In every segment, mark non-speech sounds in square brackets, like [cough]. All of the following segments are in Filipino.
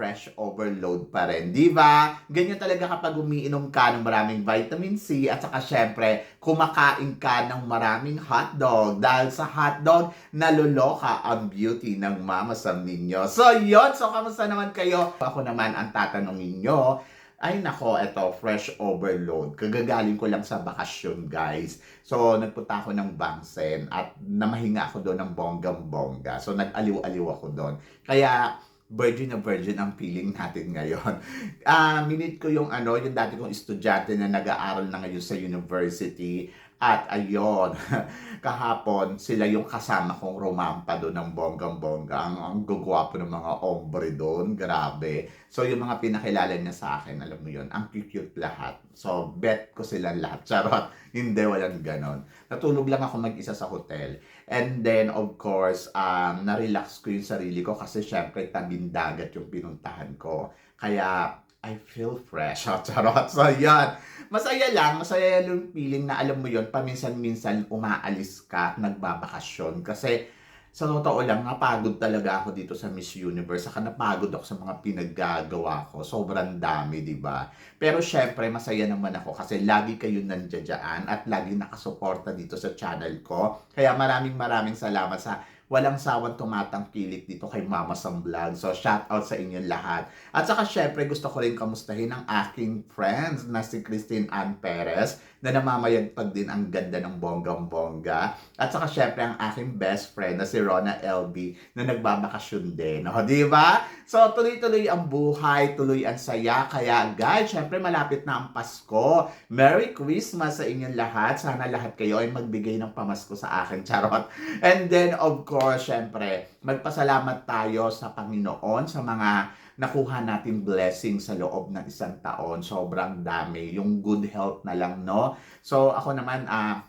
fresh overload pa rin, di ba? Ganyan talaga kapag umiinom ka ng maraming vitamin C at saka syempre, kumakain ka ng maraming hotdog. Dahil sa hotdog, naluloka ang beauty ng mama Sam ninyo. So, yon So, kamusta naman kayo? Ako naman ang tatanungin nyo. Ay nako, eto, fresh overload. Kagagaling ko lang sa bakasyon, guys. So, nagpunta ako ng Bangsen at namahinga ako doon ng bonggang-bongga. So, nag-aliw-aliw ako doon. Kaya, virgin na virgin ang feeling natin ngayon. [laughs] Ah, minute ko yung ano, yung dati kong estudyante na nag-aaral na ngayon sa university. At ayun, [laughs] kahapon sila yung kasama kong romampa doon ng bonggang-bongga. Ang, ang gugwapo ng mga ombre doon, grabe. So yung mga pinakilala niya sa akin, alam mo yun, ang cute lahat. So bet ko sila lahat. [laughs] Charot, hindi, walang ganon. Natulog lang ako mag-isa sa hotel. And then, of course, um, na-relax ko yung sarili ko kasi syempre tabing dagat yung pinuntahan ko. Kaya, I feel fresh. Charot. So, yan. Masaya lang. Masaya yung feeling na alam mo yon paminsan-minsan umaalis ka at nagbabakasyon. Kasi, sa totoo lang, napagod talaga ako dito sa Miss Universe. Saka napagod ako sa mga pinaggagawa ko. Sobrang dami, di ba? Pero syempre, masaya naman ako kasi lagi kayo nandiyan at lagi nakasuporta dito sa channel ko. Kaya maraming maraming salamat sa walang sawang tumatangkilik dito kay Mama Sam Vlog. So, shout out sa inyo lahat. At saka, syempre, gusto ko rin kamustahin ang aking friends na si Christine Ann Perez na namamayagpag din ang ganda ng bonggang-bongga. At saka, syempre, ang aking best friend na si Rona LB na nagbabakasyon din. O, di ba? So, tuloy-tuloy ang buhay, tuloy ang saya. Kaya, guys, syempre, malapit na ang Pasko. Merry Christmas sa inyong lahat. Sana lahat kayo ay magbigay ng pamasko sa akin. [laughs] Charot. And then, of course, syempre, magpasalamat tayo sa Panginoon sa mga nakuha natin blessing sa loob ng isang taon. Sobrang dami. Yung good health na lang, no? So, ako naman, ah,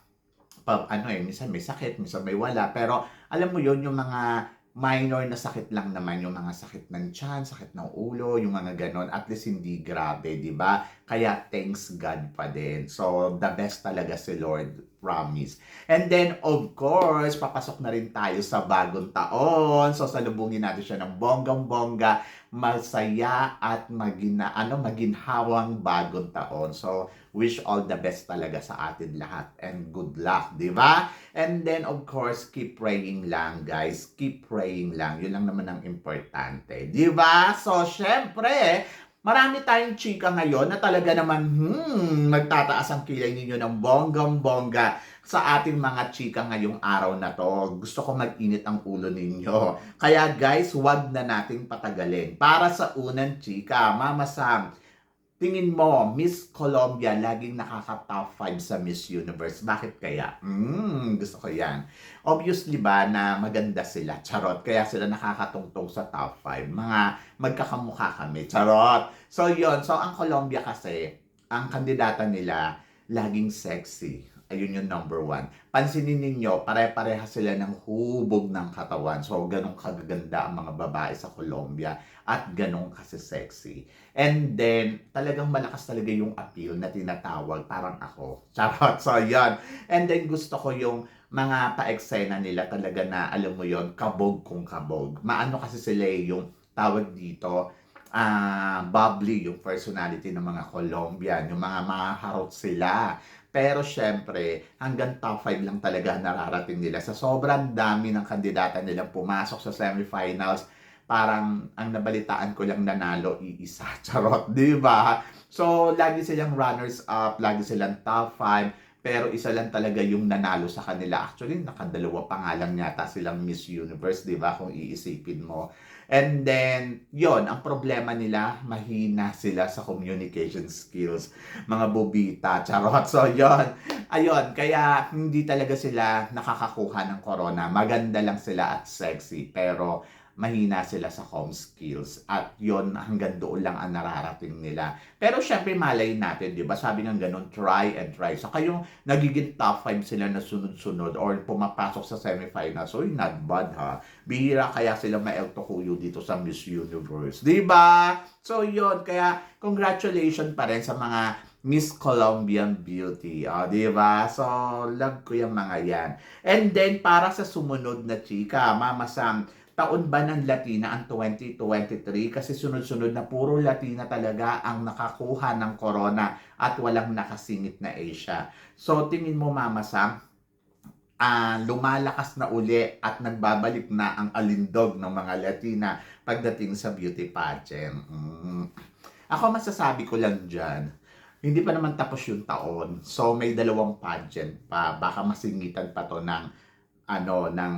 pa, ano eh, minsan may sakit, minsan may wala. Pero, alam mo yon yung mga minor na sakit lang naman, yung mga sakit ng tiyan, sakit ng ulo, yung mga ganon, at least hindi grabe, di ba? Kaya thanks God pa din. So, the best talaga si Lord, promise. And then, of course, papasok na rin tayo sa bagong taon. So, salubungin natin siya ng bonggang-bongga, masaya at magina, ano, maginhawang bagong taon. So, wish all the best talaga sa atin lahat and good luck, di ba? And then, of course, keep praying lang, guys. Keep praying lang. Yun lang naman ang importante. Di ba? So, syempre, marami tayong chika ngayon na talaga naman, hmm, magtataas ang kilay ninyo ng bonggang-bongga sa ating mga chika ngayong araw na to. Gusto ko mag-init ang ulo ninyo. Kaya guys, wag na nating patagalin. Para sa unang chika, Mama Sam, tingin mo, Miss Colombia laging nakaka-top 5 sa Miss Universe. Bakit kaya? Hmm, gusto ko yan. Obviously ba na maganda sila? Charot. Kaya sila nakakatungtong sa top 5. Mga magkakamukha kami. Charot. So, yon So, ang Colombia kasi, ang kandidata nila, laging sexy. Ayun yung number one. Pansinin ninyo, pare-pareha sila ng hubog ng katawan. So, ganun kagaganda ang mga babae sa Colombia at ganun kasi sexy. And then, talagang malakas talaga yung appeal na tinatawag, parang ako. [laughs] Charot. So, yan. And then, gusto ko yung mga pa-eksena nila talaga na, alam mo yon kabog kung kabog. Maano kasi sila eh, yung tawag dito, ah bubbly yung personality ng mga Colombian, yung mga maharot sila. Pero syempre, hanggang top 5 lang talaga nararating nila. Sa sobrang dami ng kandidata nilang pumasok sa semifinals, parang ang nabalitaan ko lang nanalo iisa. [laughs] Charot, di ba? So, lagi silang runners up, lagi silang top 5, pero isa lang talaga yung nanalo sa kanila. Actually, nakadalawa pa nga lang yata silang Miss Universe, di ba? Kung iisipin mo. And then, yon ang problema nila, mahina sila sa communication skills. Mga bobita, charot. So, yon Ayun, kaya hindi talaga sila nakakakuha ng corona. Maganda lang sila at sexy. Pero, mahina sila sa home skills at yon hanggang doon lang ang nararating nila. Pero syempre malay natin, 'di ba? Sabi ng ganun, try and try. So kayong nagiging top 5 sila na sunod-sunod or pumapasok sa semifinals, so not bad ha. Bihira kaya sila ma-El Tocuyo dito sa Miss Universe, 'di ba? So yon kaya congratulations pa rin sa mga Miss Colombian Beauty. O, di ba? So, love ko yung mga yan. And then, para sa sumunod na chika, Mama Sam, taon ba ng Latina ang 2023? Kasi sunod-sunod na puro Latina talaga ang nakakuha ng corona at walang nakasingit na Asia. So, tingin mo, Mama Sam, ah lumalakas na uli at nagbabalik na ang alindog ng mga Latina pagdating sa beauty pageant. Mm. Ako masasabi ko lang dyan, hindi pa naman tapos yung taon. So may dalawang pageant pa. Baka masingitan pa to ng ano ng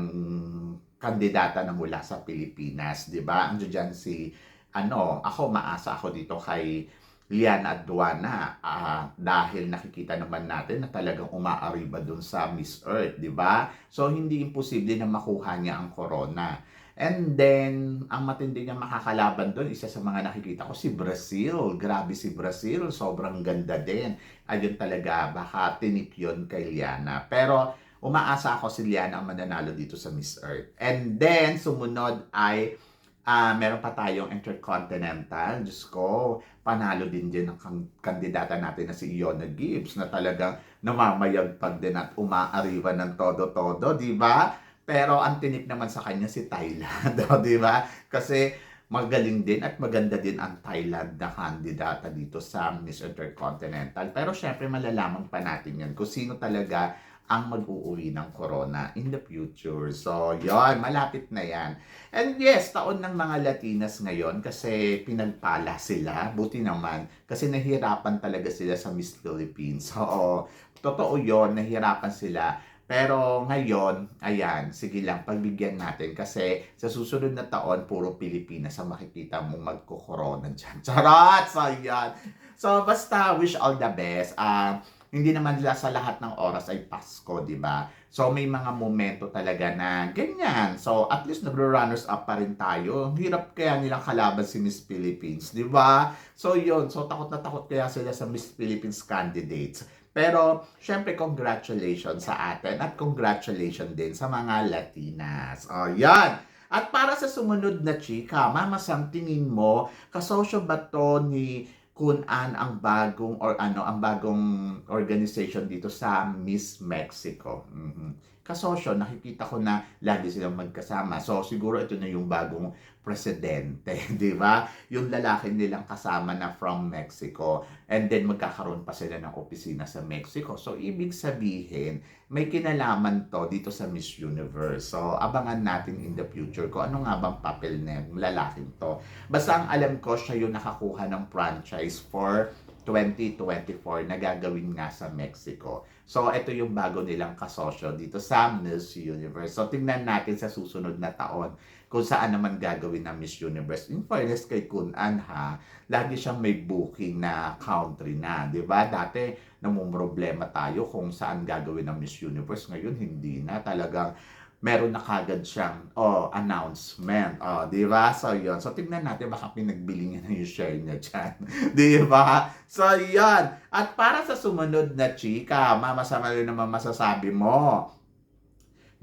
kandidata na mula sa Pilipinas, 'di ba? Ang diyan si ano, ako maasa ako dito kay Lian Aduana ah, dahil nakikita naman natin na talagang umaariba dun sa Miss Earth, 'di ba? So hindi imposible na makuha niya ang corona. And then, ang matindi niya makakalaban doon, isa sa mga nakikita ko, si Brazil. Grabe si Brazil, sobrang ganda din. Ayun talaga, baka tinik yun kay Liana. Pero, umaasa ako si Liana ang mananalo dito sa Miss Earth. And then, sumunod ay, ah meron pa tayong Intercontinental. Diyos ko, panalo din din ang kan- kandidata natin na si Iona Gibbs na talagang namamayagpag din at umaariwa ng todo-todo, di ba? Pero ang tinik naman sa kanya si Thailand, [laughs] di ba? Kasi magaling din at maganda din ang Thailand na kandidata dito sa Miss Intercontinental. Pero syempre malalaman pa natin yan kung sino talaga ang mag-uuwi ng corona in the future. So, yon malapit na yan. And yes, taon ng mga Latinas ngayon kasi pinagpala sila. Buti naman kasi nahirapan talaga sila sa Miss Philippines. [laughs] Oo, totoo yon nahirapan sila. Pero ngayon, ayan, sige lang, pagbigyan natin kasi sa susunod na taon, puro Pilipinas ang makikita mong magkukorona dyan. [laughs] Charot! So, ayan. So, basta wish all the best. Ah, hindi naman la- sa lahat ng oras ay Pasko, di ba? So, may mga momento talaga na ganyan. So, at least nagro-runners up pa rin tayo. Ang hirap kaya nilang kalaban si Miss Philippines, di ba? So, yun. So, takot na takot kaya sila sa Miss Philippines candidates. Pero, syempre, congratulations sa atin at congratulations din sa mga Latinas. O, yan. At para sa sumunod na chika, Mama Sam, tingin mo, kasosyo ba to ni Kun An ang bagong or ano ang bagong organization dito sa Miss Mexico. Mhm. Kasosyo, nakikita ko na lagi silang magkasama. So siguro ito na yung bagong presidente, [laughs] di ba? Yung lalaki nilang kasama na from Mexico. And then magkakaroon pa sila ng opisina sa Mexico. So ibig sabihin, may kinalaman to dito sa Miss Universe. So abangan natin in the future kung ano nga bang papel ng lalaking to. Basta ang alam ko, siya yung nakakuha ng franchise for 2024 na gagawin nga sa Mexico. So, ito yung bago nilang kasosyo dito sa Miss Universe. So, tingnan natin sa susunod na taon kung saan naman gagawin ng Miss Universe. In fairness kay Kun An ha, lagi siyang may booking na country na, ba? Dati, namumroblema tayo kung saan gagawin ng Miss Universe. Ngayon, hindi na. Talagang meron na kagad siyang oh, announcement. Oh, di ba? So, yun. So, tignan natin baka pinagbili niya na yung share niya dyan. [laughs] di ba? So, yun. At para sa sumunod na chika, mamasama rin naman masasabi mo,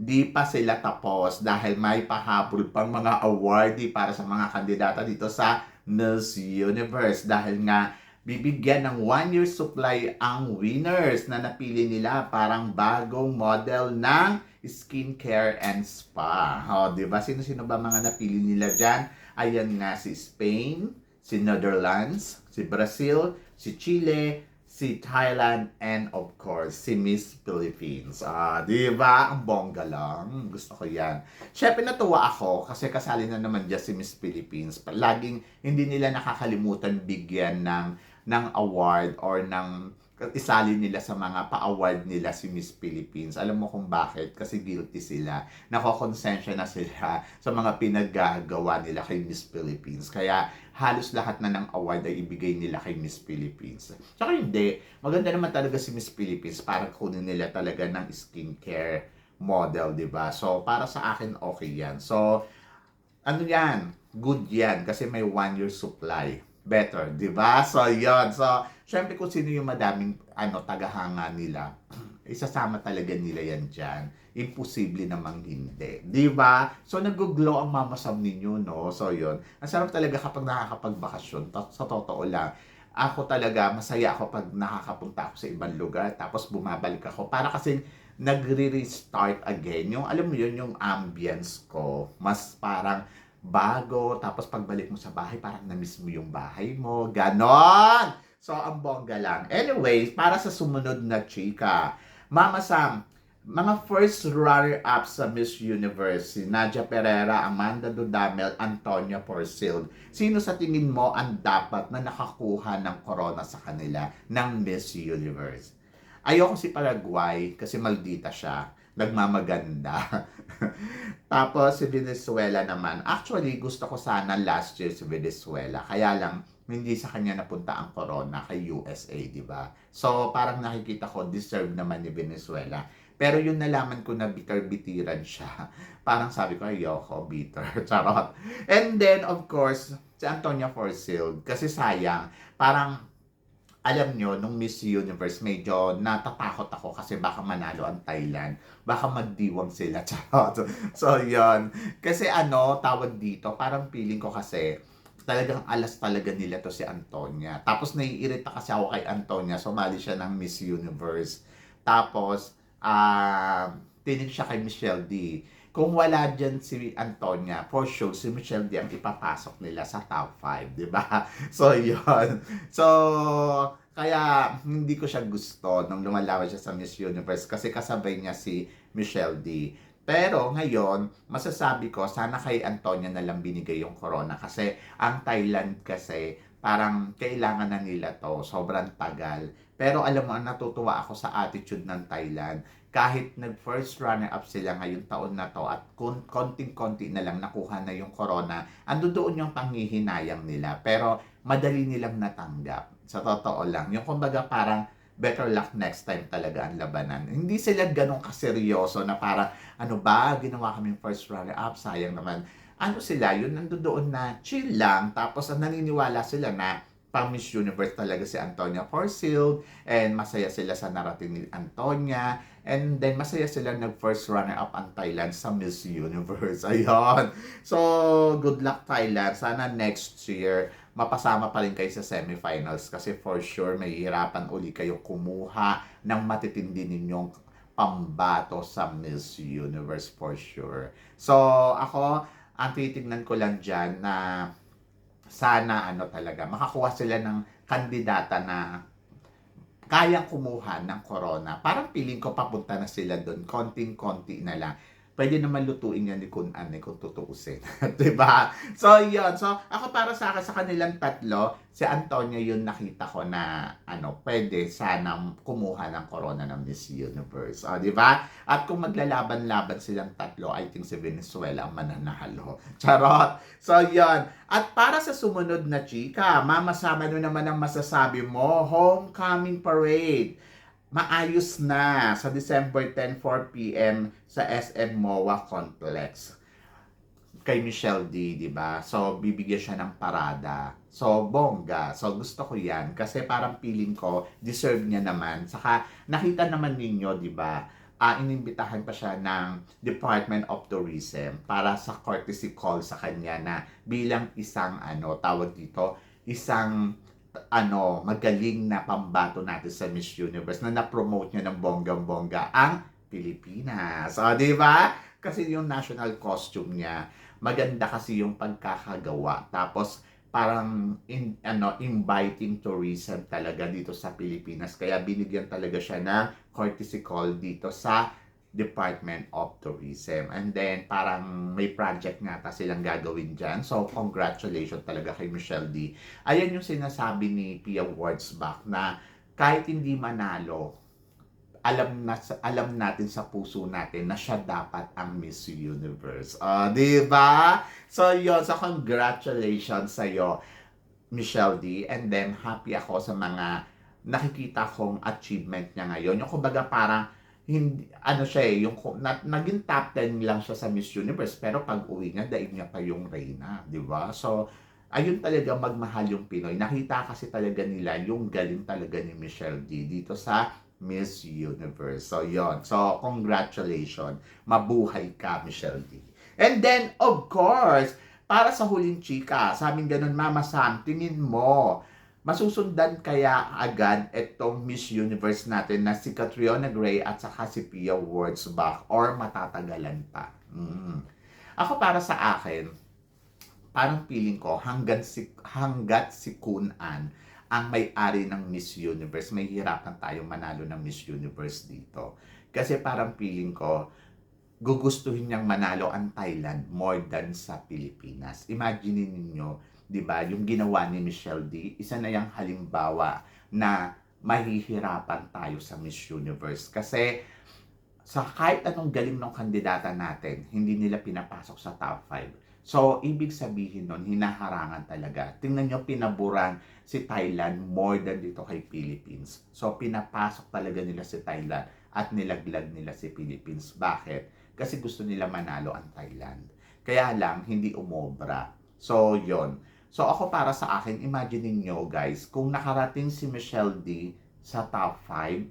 di pa sila tapos dahil may pahabol pang mga awardee para sa mga kandidata dito sa Miss Universe dahil nga bibigyan ng one year supply ang winners na napili nila parang bagong model ng skincare and spa. O, di ba? Sino-sino ba mga napili nila dyan? Ayan nga si Spain, si Netherlands, si Brazil, si Chile, si Thailand, and of course, si Miss Philippines. Ah, di ba? Ang bongga lang. Gusto ko yan. Siyempre, natuwa ako kasi kasali na naman dyan si Miss Philippines. Laging hindi nila nakakalimutan bigyan ng ng award or ng isali nila sa mga pa-award nila si Miss Philippines. Alam mo kung bakit? Kasi guilty sila. Nakokonsensya na sila sa mga pinaggagawa nila kay Miss Philippines. Kaya halos lahat na ng award ay ibigay nila kay Miss Philippines. Tsaka hindi. Maganda naman talaga si Miss Philippines para kunin nila talaga ng skincare model, di ba? So, para sa akin, okay yan. So, ano yan, good yan kasi may one year supply. Better, di ba? So, yon So, syempre kung sino yung madaming ano, tagahanga nila, [clears throat] isasama talaga nila yan dyan. Imposible namang hindi. Di ba? So, nag-glow ang mamasam ninyo, no? So, yon Ang sarap talaga kapag nakakapagbakasyon. Ta- Sa totoo lang, ako talaga, masaya ako pag nakakapunta ako sa ibang lugar. Tapos bumabalik ako. Para kasi nagre-restart again. Yung, alam mo yun, yung ambience ko. Mas parang bago. Tapos pagbalik mo sa bahay, parang na-miss mo yung bahay mo. Ganon! So, ang bongga lang. Anyways, para sa sumunod na chika, Mama Sam, mga first runner-up sa Miss Universe, si Nadia Pereira, Amanda Dudamel, Antonia Porcil. Sino sa tingin mo ang dapat na nakakuha ng corona sa kanila ng Miss Universe? Ayoko si Paraguay kasi maldita siya. Nagmamaganda. [laughs] Tapos si Venezuela naman. Actually, gusto ko sana last year si Venezuela. Kaya lang, hindi sa kanya napunta ang corona kay USA, di ba? So, parang nakikita ko, deserve naman ni Venezuela. Pero yun nalaman ko na bitter-bitiran siya. [laughs] Parang sabi ko, ayoko, bitter. [laughs] Charot. And then, of course, si Antonia Forsyth. Kasi sayang, parang, alam nyo, nung Miss Universe, medyo natatakot ako kasi baka manalo ang Thailand. Baka magdiwang sila. [laughs] Charot. So, yun. Kasi ano, tawag dito, parang feeling ko kasi, talagang alas talaga nila to si Antonia. Tapos naiirita kasi ako kay Antonia, sumali siya ng Miss Universe. Tapos, ah, tinig siya kay Michelle D. Kung wala dyan si Antonia, for sure, si Michelle D ang ipapasok nila sa top 5, di ba? [laughs] So, yun. So, kaya hindi ko siya gusto nung lumalaban siya sa Miss Universe kasi kasabay niya si Michelle D. Pero ngayon, masasabi ko, sana kay Antonia na lang binigay yung corona kasi ang Thailand kasi parang kailangan na nila to. Sobrang tagal. Pero alam mo, natutuwa ako sa attitude ng Thailand. Kahit nag-first runner-up sila ngayong taon na to at kun- konting-konti na lang nakuha na yung corona, ando doon yung panghihinayang nila. Pero madali nilang natanggap. Sa totoo lang. Yung kumbaga parang better luck next time talaga ang labanan. Hindi sila ganun kaseryoso na parang, ano ba, ginawa kaming first runner-up, sayang naman. Ano sila, yun nandoon na chill lang, tapos ang naniniwala sila na pang Miss Universe talaga si Antonia Forsyth and masaya sila sa narating ni Antonia and then masaya sila nag first runner up ang Thailand sa Miss Universe. [laughs] Ayun. So good luck Thailand. Sana next year mapasama pa rin kayo sa semifinals kasi for sure may hirapan uli kayo kumuha ng matitindi ninyong pambato sa Miss Universe for sure. So ako ang titignan ko lang dyan na sana ano talaga, makakuha sila ng kandidata na kayang kumuha ng corona. Parang piling ko papunta na sila doon, konting-konti na lang. Pwede naman lutuin yan ni Kun Ane kung tutuusin. [laughs] ba? So, yun. So, ako para sa akin sa kanilang tatlo, si Antonio yun nakita ko na ano, pwede sana kumuha ng corona ng Miss Universe. O, 'di ba? At kung maglalaban-laban silang tatlo, I think si Venezuela ang mananalo. [laughs] Charot! So, yun. At para sa sumunod na chika, mamasama nyo naman ang masasabi mo, Homecoming Parade. Maayos na sa December 10, 4 p.m. sa SM MOA Complex. Kay Michelle D, di ba? So, bibigyan siya ng parada. So, bongga. So, gusto ko yan. Kasi parang feeling ko, deserve niya naman. Saka, nakita naman ninyo, di ba? ah inimbitahan pa siya ng Department of Tourism para sa courtesy call sa kanya na bilang isang ano tawag dito isang ano magaling na pambato natin sa Miss Universe na na-promote niya ng bonggang-bongga ang Pilipinas. O, di ba? Kasi yung national costume niya, maganda kasi yung pagkakagawa. Tapos, parang in, ano, inviting tourism talaga dito sa Pilipinas. Kaya binigyan talaga siya ng courtesy call dito sa Department of Tourism. And then, parang may project nga ta silang gagawin dyan. So, congratulations talaga kay Michelle D. Ayan yung sinasabi ni Pia Wurzbach na kahit hindi manalo, alam na alam natin sa puso natin na siya dapat ang Miss Universe. Ah, di ba? So, yun. So, congratulations sa iyo, Michelle D. And then, happy ako sa mga nakikita kong achievement niya ngayon. Yung kumbaga parang hindi, ano siya eh, yung, na, naging top 10 lang siya sa Miss Universe, pero pag uwi niya, daig niya pa yung Reyna, di ba? So, ayun talaga magmahal yung Pinoy. Nakita kasi talaga nila yung galing talaga ni Michelle D dito sa Miss Universe. So, yon So, congratulations. Mabuhay ka, Michelle D. And then, of course, para sa huling chika, sabing ganun, Mama Sam, tingin mo, masusundan kaya agad itong Miss Universe natin na si Catriona Gray at saka si Pia Wurtzbach or matatagalan pa? Mm. Ako para sa akin, parang feeling ko hanggang si, hanggat si Kun An ang may-ari ng Miss Universe, may hirapan tayong manalo ng Miss Universe dito. Kasi parang feeling ko, gugustuhin niyang manalo ang Thailand more than sa Pilipinas. Imagine ninyo, 'di ba, yung ginawa ni Michelle D, isa na yung halimbawa na mahihirapan tayo sa Miss Universe kasi sa kahit anong galing ng kandidata natin, hindi nila pinapasok sa top 5. So, ibig sabihin nun, hinaharangan talaga. Tingnan nyo, pinaburan si Thailand more than dito kay Philippines. So, pinapasok talaga nila si Thailand at nilaglag nila si Philippines. Bakit? Kasi gusto nila manalo ang Thailand. Kaya lang, hindi umobra. So, yon So, ako para sa akin, imagine niyo guys, kung nakarating si Michelle D sa top 5,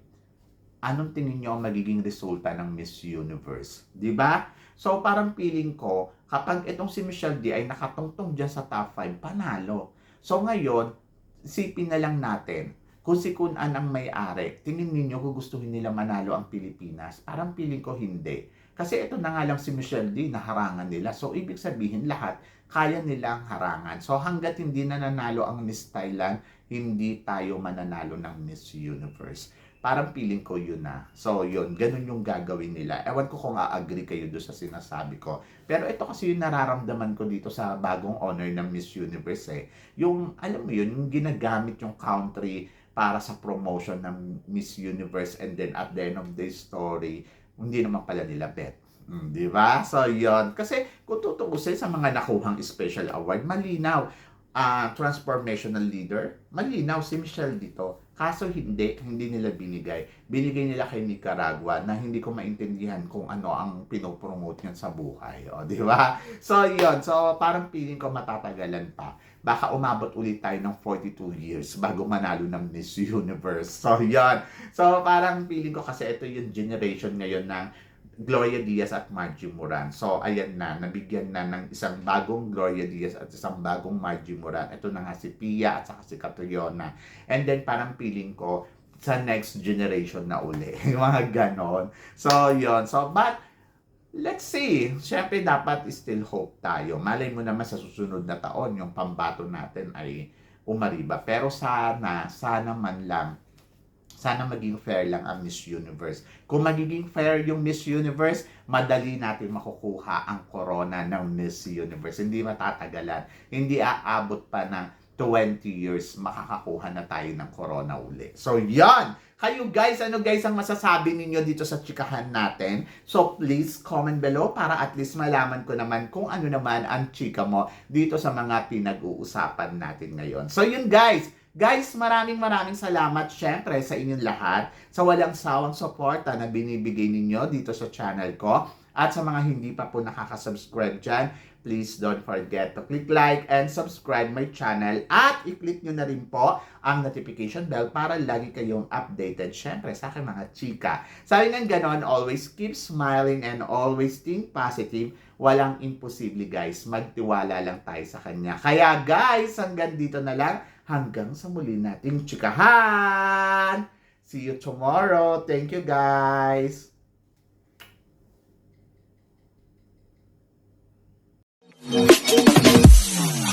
anong tingin niyo ang magiging resulta ng Miss Universe? ba? So, parang feeling ko, kapag itong si Michelle D ay nakatungtong dyan sa top 5, panalo. So, ngayon, sipin na lang natin, kung si Kun An ang may-ari, tingin ninyo kung gustuhin nila manalo ang Pilipinas? Parang feeling ko hindi. Kasi ito na nga lang si Michelle D, naharangan nila. So, ibig sabihin, lahat, kaya nilang harangan. So, hanggat hindi na nanalo ang Miss Thailand, hindi tayo mananalo ng Miss Universe. Parang feeling ko yun na. So, yun. Ganun yung gagawin nila. Ewan ko kung a-agree kayo doon sa sinasabi ko. Pero ito kasi yung nararamdaman ko dito sa bagong honor ng Miss Universe eh. Yung, alam mo yun, yung ginagamit yung country para sa promotion ng Miss Universe and then at the end of the story, hindi naman pala nila bet. Mm, di ba? So, yon Kasi kung tutuusin sa mga nakuhang special award, malinaw. Ah, transformational leader, malinaw si Michelle dito. Kaso hindi, hindi nila binigay. Binigay nila kay Nicaragua na hindi ko maintindihan kung ano ang pinopromote niyan sa buhay. O, di ba? So, yon So, parang feeling ko matatagalan pa. Baka umabot ulit tayo ng 42 years bago manalo ng Miss Universe. So, yon So, parang feeling ko kasi ito yung generation ngayon ng Gloria Diaz at Margie Moran. So, ayan na, nabigyan na ng isang bagong Gloria Diaz at isang bagong Margie Moran. Ito na nga si Pia at saka si Catriona. And then, parang feeling ko, sa next generation na uli. [laughs] Mga ganon. So, yon So, but, let's see. Siyempre, dapat still hope tayo. Malay mo naman sa susunod na taon, yung pambato natin ay umariba. Pero sana, sana man lang, sana maging fair lang ang Miss Universe. Kung magiging fair yung Miss Universe, madali natin makukuha ang corona ng Miss Universe. Hindi matatagalan. Hindi aabot pa ng 20 years, makakakuha na tayo ng corona uli. So, yan! Kayo guys, ano guys ang masasabi ninyo dito sa chikahan natin? So, please comment below para at least malaman ko naman kung ano naman ang chika mo dito sa mga pinag-uusapan natin ngayon. So, yun guys! Guys, maraming maraming salamat syempre sa inyong lahat sa walang sawang suporta na binibigay ninyo dito sa channel ko. At sa mga hindi pa po nakaka-subscribe dyan, please don't forget to click like and subscribe my channel at i-click nyo na rin po ang notification bell para lagi kayong updated syempre sa aking mga chika. Sabi nga ganon, always keep smiling and always think positive. Walang imposible guys, magtiwala lang tayo sa kanya. Kaya guys, hanggang dito na lang hanggang sa muli nating tsikahan. See you tomorrow. Thank you guys. Yeah.